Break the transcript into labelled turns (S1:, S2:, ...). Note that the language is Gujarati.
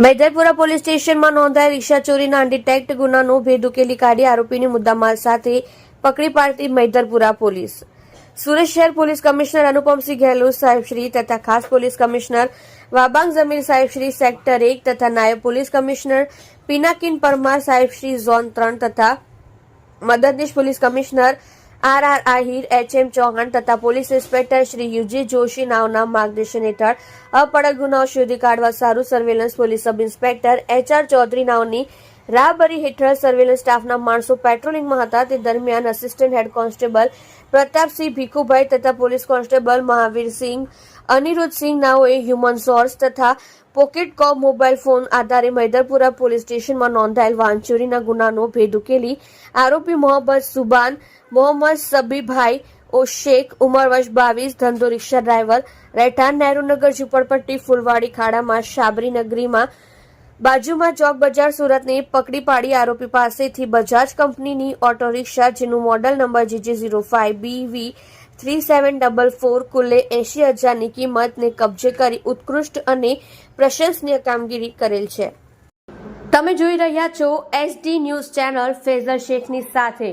S1: મૈદરપુરા પોલીસ સ્ટેશનમાં નોંધાયેલ રિક્ષા ચોરીના અનડિટેક્ટ ગુનાનો ભેદ ઉકેલી કાઢી આરોપીની મુદ્દામાલ સાથે પકડી પાડતી મૈદરપુરા પોલીસ. સુરત શહેર પોલીસ કમિશનર અનુપમસિંહ ગેહલોત સાહેબશ્રી તથા ખાસ પોલીસ કમિશનર વાબાંગ જમીલ સાહેબશ્રી સેક્ટર એક તથા નાયબ પોલીસ કમિશનર પિનાકિન પરમાર સાહેબશ્રી ઝોન ત્રણ તથા મદદનીશ police commissioner R R Ahir H M Chauhan તથા police inspector Shri U G Joshi નાવના માર્ગદર્શન હેઠળ અપડક ગુનાઓ શોધી કાઢવા સારું surveillance police sub inspector H Chaudhari નાવની રાહબરી હેઠળ સર્વેલન્સ સ્ટાફના માણસો પેટ્રોલિંગમાં હતા. તે દરમિયાન assistant head constable Pratapsinh Bhikhubhai તથા પોલીસ કોન્સ્ટેબલ મહાવીરસિંહ અનિરુદ્ધસિંહ નાઓએ હ્યુમન સોર્સ તથા પોકેટ કોમ મોબાઈલ ફોન આધારે મૈદરપુરા પોલીસ સ્ટેશનમાં નોંધાયેલ વાહન ચોરીના ગુનાનો ભેદ ઉકેલી. આરોપી મોહમ્મદ સુબાન, મોહમ્મદ સબીભાઈ, ઓ શેખ, ઉંમર વર્ષ બાવીસ, ધંધો રિક્ષા ડ્રાઈવર, રહેઠાણ નહેરુનગર, ઝુંપડપટ્ટી, ફૂલવાડી, ખાડામાં, શાબરી નગરીમાં બાજુમાં ચોક બજાર સુરતને પકડી પાડી આરોપી પાસેથી બજાજ કંપનીની ઓટો રિક્ષા, જેનું model number GJ zero five BV three seven double four, કુલે એંશી હજારની કિંમતને કબજે કરી ઉત્કૃષ્ટ અને પ્રશંસનીય કામગીરી કરેલ છે. તમે જોઈ રહ્યા છો એસડી ન્યૂઝ ચેનલ ફેઝર શેખની સાથે.